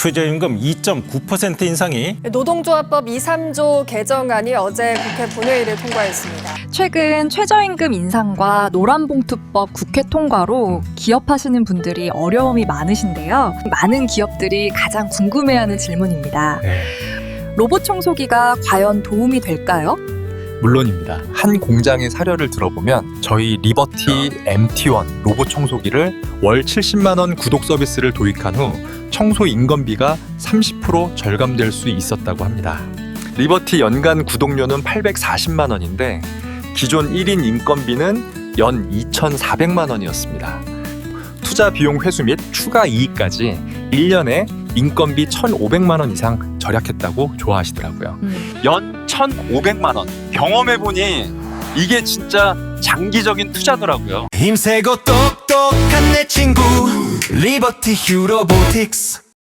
최저임금 2.9% 인상이 노동조합법 2, 3조 개정안이 어제 국회 본회의를 통과했습니다. 최근 최저임금 인상과 노란봉투법 국회 통과로 기업하시는 분들이 어려움이 많으신데요. 많은 기업들이 가장 궁금해하는 질문입니다. 로봇 청소기가 과연 도움이 될까요? 물론입니다. 한 공장의 사례를 들어보면 저희 리버티 MT1 로봇 청소기를 월 70만 원 구독 서비스를 도입한 후 청소 인건비가 30% 절감될 수 있었다고 합니다. 리버티 연간 구독료는 840만 원인데 기존 1인 인건비는 연 2,400만 원이었습니다. 투자 비용 회수 및 추가 이익까지 1년에 인건비 1,500만 원 이상 절약했다고 좋아하시더라고요. 음. 연 1,500만 원. 경험해 보니 이게 진짜 장기적인 투자더라고요. 힘세고 똑똑한 내 친구 리버티 휴로보틱스